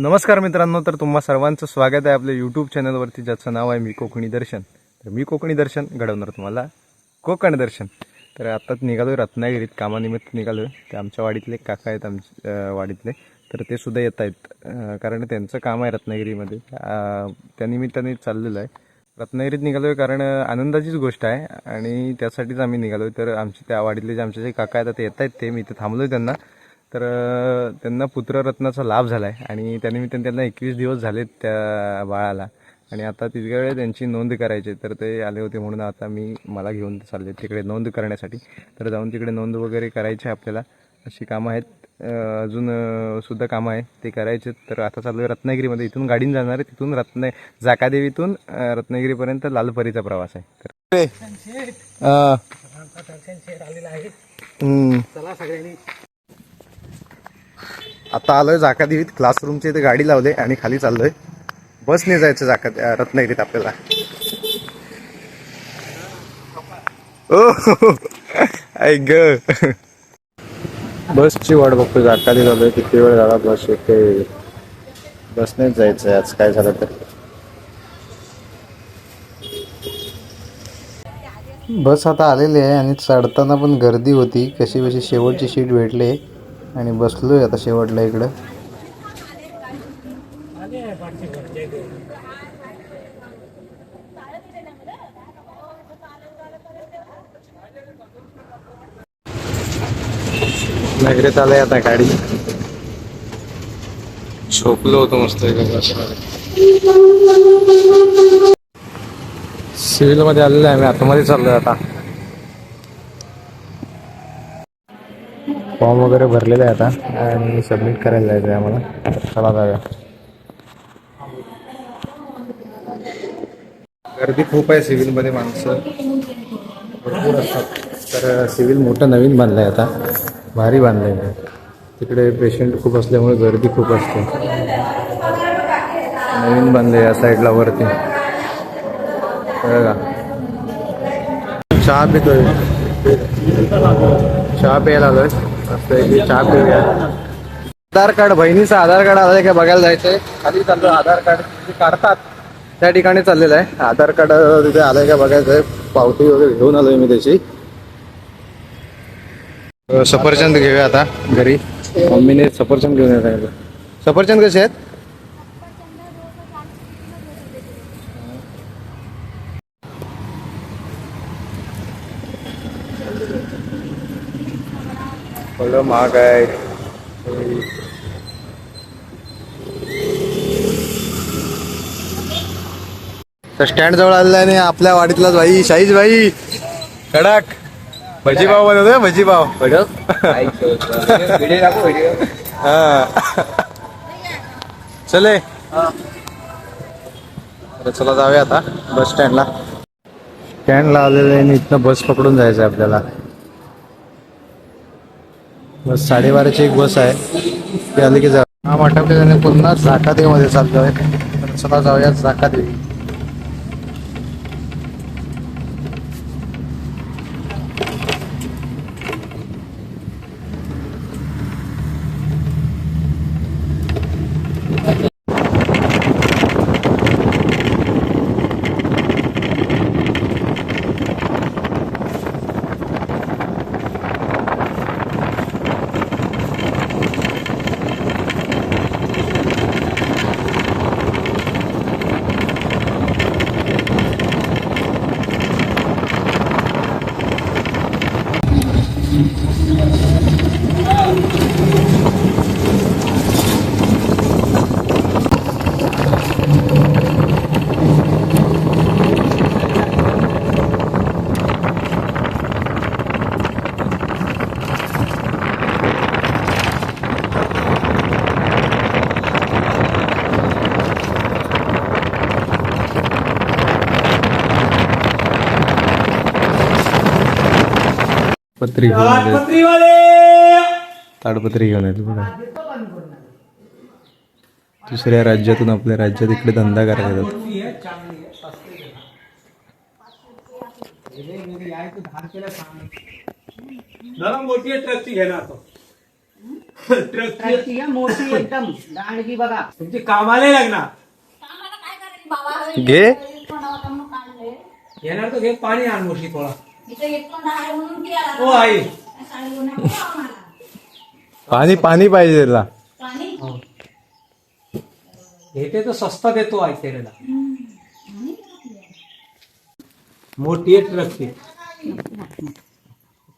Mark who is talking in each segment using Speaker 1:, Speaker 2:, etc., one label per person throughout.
Speaker 1: नमस्कार मित्रांनो तर तुम्हा सर्वांचं स्वागत आहे आपल्या यूट्यूब चॅनलवरती ज्याचं नाव आहे मी कोकणी दर्शन. तर मी कोकणी दर्शन घडवणार तुम्हाला. कोकण दर्शन. तर आत्ताच निघालो रत्नागिरीत कामानिमित्त निघालो ते आमच्या वाडीतले काका आहेत आमच्या वाडीतले. तर ते सुद्धा येत आहेत. कारण त्यांचं काम आहे रत्नागिरीमध्ये. त्या निमित्ताने चाललेलं आहे. रत्नागिरीत निघालो आहे कारण आनंदाचीच गोष्ट आहे. आणि त्यासाठीच आम्ही निघालोय. तर आमचे त्या वाडीतले जे आमचे जे काका आहेत ते येत आहेत. ते मी इथे थांबलो आहे त्यांना. तर त्यांना पुत्ररत्नाचा लाभ झाला आहे आणि त्यानिमित्ताने त्यांना एकवीस दिवस झालेत त्या बाळाला. आणि आता तिकडे त्यांची नोंद करायची आहे. तर ते आले होते म्हणून आता मी मला घेऊन चालले तिकडे नोंद करण्यासाठी. तर जाऊन तिकडे नोंद वगैरे करायची आहे आपल्याला. अशी कामं आहेत. अजून सुद्धा कामं आहेत. ते करायचे तर आता चालू आहे रत्नागिरीमध्ये. इथून गाडीने जाणार आहे. तिथून रत्न जाकादेवीतून रत्नागिरीपर्यंत लालपरीचा प्रवास आहे. तर अं, हम्म. आता आलोय जाकादेवीत क्लासरूमच्या इथे गाडी लावले आणि खाली चाललोय. बसने जायचं जाका रत्नागिरीत आपल्याला. ओ ऐक ग. बसची वाट बघतो जाकादी झालोय किती वेळ झाला बस येते. बसनेच जायचंय आज काय झालं तर. बस आता आलेली आहे आणि चढताना पण गर्दी होती. कशी कशी शेवटची सीट भेटले आणि बसलोय आता शेवटला इकडं. नगरेत आलंय आता गाडी. झोपलो होतो मस्त सिव्हिलमध्ये आलेलो आहे मी आतमध्ये चाललोय आता. फॉर्म वगैरे भरलेला आहे आता. आणि सबमिट करायला जायचं आहे आम्हाला. चला जाऊया. गर्दी खूप आहे सिव्हिलमध्ये माणसं. भरपूर असतात. तर सिव्हिल मोठं नवीन बांधलंय आता. भारी बांधलंय तिकडे पेशंट खूप असल्यामुळे गर्दी खूप असते. नवीन बांधले या साईडला वरती. कळलं का चहा पितोय. चहा प्यायला आलोय मस्त चहा पिऊया. आधार कार्ड बहिणीचं आधार कार्ड आलंय का बघायला जायचंय. खाली चाललो आधार कार्ड जे काढतात त्या ठिकाणी चाललेलं आहे. आधार कार्ड तिथे आलंय का बघायचंय. पावती वगैरे घेऊन आलोय मी त्याची. सफरचंद घेऊया आता घरी. मम्मीने सफरचंद घेऊन येत आहे. सफरचंद कसे आहेत? फळं महाग आहे. तर स्टँड जवळ आलेला आहे आणि आपल्या वाडीतलाच भाई शाहीज भाई. कडक. भजीपाव बनवतोय भजीपाव. हा. चले. चला जाऊया आता बस स्टँडला स्टँडला आलेलं आहे आणि इथनं बस पकडून जायचं आहे आपल्याला. बस साडेबाराची एक बस आहे. ते आली की जा हा आठवड्याने पुन्हा झाकादेवीमध्ये चाललो आहे चला जाऊया जाकादेवी पत्री ताडपत्री घेऊन येतो बघा. दुसऱ्या राज्यातून आपल्या राज्यात इकडे धंदा करायला येतात.
Speaker 2: जरा मोठी ट्रकची घेणार तो ट्रकची आहे, मोठी एकदम. दांडगी बघा.
Speaker 3: तुमची कामाला लागणार
Speaker 1: घे.
Speaker 3: येणार तर घे पाणी आण मोठी थोडा.
Speaker 4: एक.
Speaker 3: ओ आई.
Speaker 1: पाणी पाणी पाहिजे त्याला.
Speaker 4: पाणी?
Speaker 3: घेते तर स्वस्तात देतो आई तेरेला मोठी आहे ट्रकची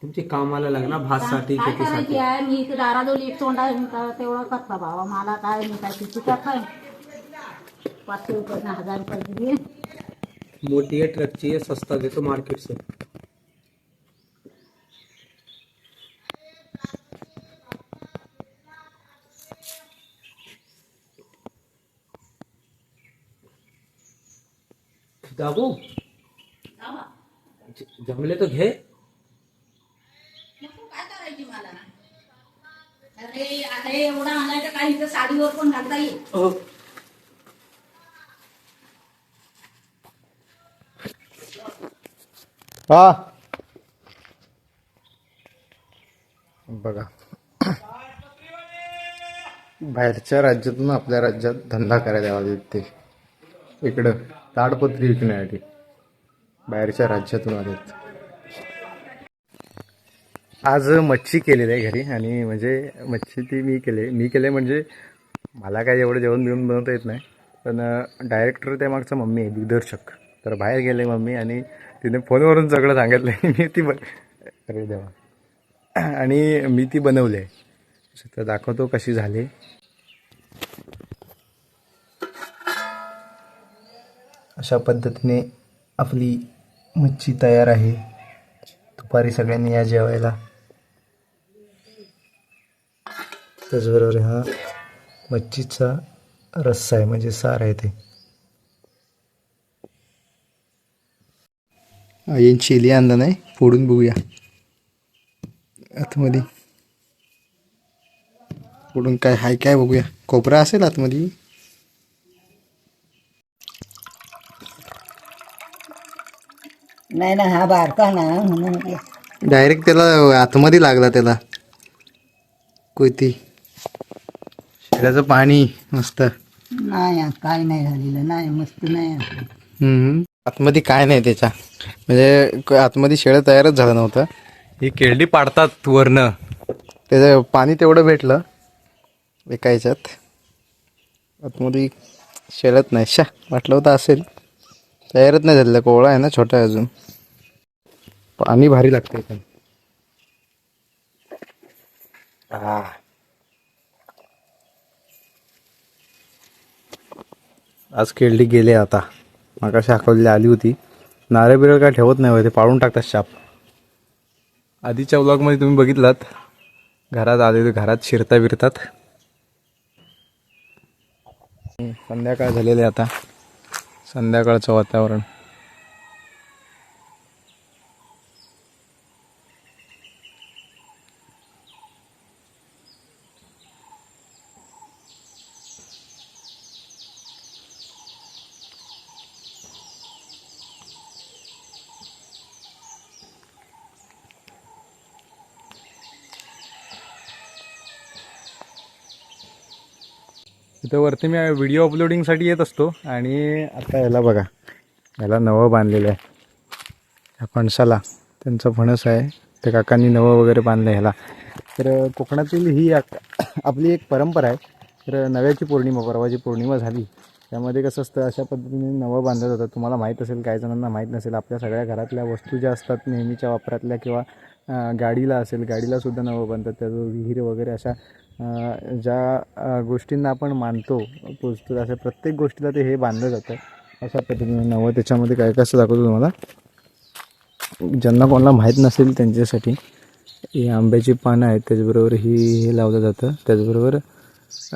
Speaker 3: तुमची कामाला लागणार भातसाठी
Speaker 4: काय करायची आहे? मी इथे दाराजवळ एक तोंड तेवढं करता बाबा. मला काय मी काय किती करताय पाचशे रुपये ना हजार रुपये दिली.
Speaker 3: मोठी आहे ट्रकची आहे स्वस्तात देतो मार्केट से
Speaker 4: बाबा,
Speaker 3: जमले तर घे.
Speaker 4: काय करायची मला? अरे आता हे एवढं आणायचं काही इथं साडीवर पण घालता येईल
Speaker 1: हा. बघा. बाहेरच्या राज्यातून आपल्या राज्यात धंदा करायला यावा ते. इकडं ताडपत्री विकण्यासाठी. बाहेरच्या राज्यातून आलेत. आज मच्छी केलेली आहे घरी आणि म्हणजे मच्छी ती मी केली. मी केले म्हणजे मला काय एवढं जेवण बिवण बनवता येत नाही. पण डायरेक्टर त्यामागचा मम्मी आहे दिग्दर्शक. तर बाहेर गेले मम्मी आणि तिने फोनवरून सगळं सांगितलं मी ती बन अरे देवा. आणि मी ती बनवली आहे. तर दाखवतो कशी झाली. अशा पद्धतीने आपली मच्छी तयार आहे. दुपारी सगळ्यांनी या जेवायला. त्याचबरोबर हा मच्छीचा रस्सा आहे म्हणजे सार आहे ते. येईन चिली आणला नाही फोडून बघूया. आतमध्ये. फोडून काय हाय काय बघूया. कोपरा असेल आतमध्ये?
Speaker 2: नाही ना हा बारका ना म्हणून.
Speaker 1: डायरेक्ट त्याला आतमध्ये लागला त्याला. कोयती. शेळ्याचं पाणी मस्त.
Speaker 2: नाही काय नाही झालेलं नाही मस्त नाही
Speaker 1: हम्म. आतमध्ये काय नाही त्याच्या. म्हणजे क- आतमध्ये शेळं तयारच झालं नव्हतं. ही केळडी पाडतात वरनं. त्याचं पाणी तेवढं भेटलं एका ह्याच्यात. आतमध्ये शेळत नाही. शा वाटलं होतं असेल. तयारच नाही झालेलं. कोवळा आहे ना छोटा आहे अजून. पाणी भारी लागतं इथं हा. आज केळडी गेले आता. मागाशी आखवलेली आली होती. नारळ बिरळ काय ठेवत नाही ते पाळून टाकतात शाप. आधीच्या व्लॉगमध्ये तुम्ही बघितलात घरात आले तर घरात शिरता बिरतात संध्याकाळ झालेले आता. संध्याकाळचं वातावरण. इथं वरती मी व्हिडिओ अपलोडिंगसाठी येत असतो. आणि आता याला बघा. याला नवं बांधलेलं आहे. ह्या फणसाला. त्यांचं फणस आहे. त्या काकांनी नवं वगैरे बांधलं आहे ह्याला. तर कोकणातील ही आपली एक परंपरा आहे. तर नव्याची पौर्णिमा परवाची पौर्णिमा झाली. त्यामध्ये कसं असतं अशा पद्धतीने नवं बांधलं जातं. तुम्हाला माहीत असेल काही जणांना माहीत नसेल आपल्या सगळ्या घरातल्या वस्तू ज्या असतात नेहमीच्या वापरातल्या किंवा गाडीला असेल गाडीलासुद्धा नवं बांधतात. त्याचं विहीर वगैरे अशा ज्या गोष्टींना आपण मानतो पोचतो अशा प्रत्येक गोष्टीला ते हे बांधलं जातं. अशा पद्धतीने नवं त्याच्यामध्ये काय कसं दाखवतो तुम्हाला. ज्यांना कोणाला माहीत नसेल त्यांच्यासाठी ही आंब्याची पानं आहेत त्याचबरोबर ही हे लावलं जातं. त्याचबरोबर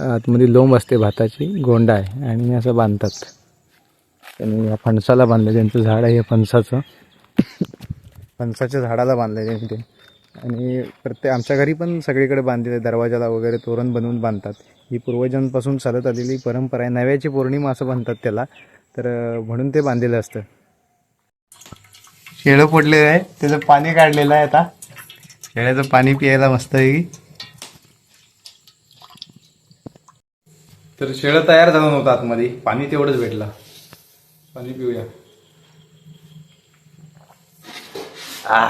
Speaker 1: आतमध्ये लोंब असते भाताची गोंडा आहे आणि असं बांधतात. त्यांनी या फणसाला बांधलं त्यांचं झाड आहे हे फणसाचं. फणसाच्या झाडाला बांधलं त्यांनी ते. आणि प्रत्येक आमच्या घरी पण सगळीकडे बांधलेले दरवाजाला वगैरे तोरण बनवून बांधतात. ही पूर्वजांपासून चालत आलेली परंपरा आहे. नव्याची पौर्णिमा असं म्हणतात त्याला. तर म्हणून ते बांधलेलं असतं. शेळं पडलेलं आहे. त्याचं पाणी काढलेलं आहे आता. शेळ्याचं पाणी प्यायला मस्त आहे तर शेळं तयार झालं नव्हतं आतमध्ये. पाणी तेवढंच भेटलं. पाणी पिऊया. आ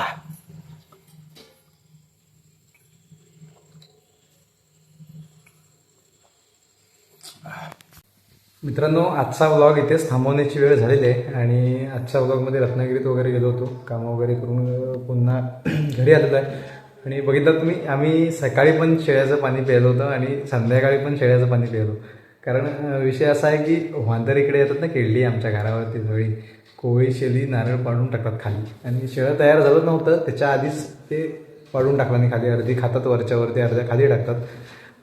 Speaker 1: मित्रांनो आजचा व्लॉग इथेच थांबवण्याची वेळ झालेली आहे आणि आजच्या व्लॉगमध्ये रत्नागिरीत वगैरे गेलो होतो. कामं वगैरे करून पुन्हा घरी आलेलो आहे. आणि बघितलं तुम्ही आम्ही सकाळी पण शेळ्याचं पाणी प्यायलो होतं आणि संध्याकाळी पण शेळ्याचं पाणी प्यायलो कारण विषय असा आहे की वांदर इकडे येतात ना केळली आमच्या घरावरती सगळी कोळी शेली नारळ पाडून टाकतात खाली. आणि शेळं तयार झालं नव्हतं त्याच्या आधीच ते पाडून टाकलं आणि खाली. अर्धी खातात वरच्यावरती अर्ध्या खाली टाकतात.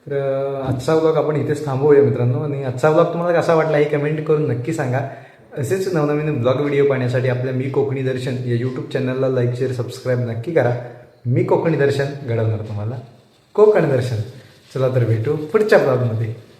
Speaker 1: तर आजचा व्लॉग आपण इथेच थांबवूया मित्रांनो. आणि आजचा व्लॉग तुम्हाला कसा वाटला हे कमेंट करून नक्की सांगा. असेच नवनवीन ब्लॉग व्हिडिओ पाहण्यासाठी आपल्या मी कोकणी दर्शन या यूट्यूब चॅनलला लाईक शेअर सबस्क्राईब नक्की करा. मी कोकणी दर्शन घडवणार तुम्हाला. कोकण दर्शन. चला तर भेटू पुढच्या ब्लॉगमध्ये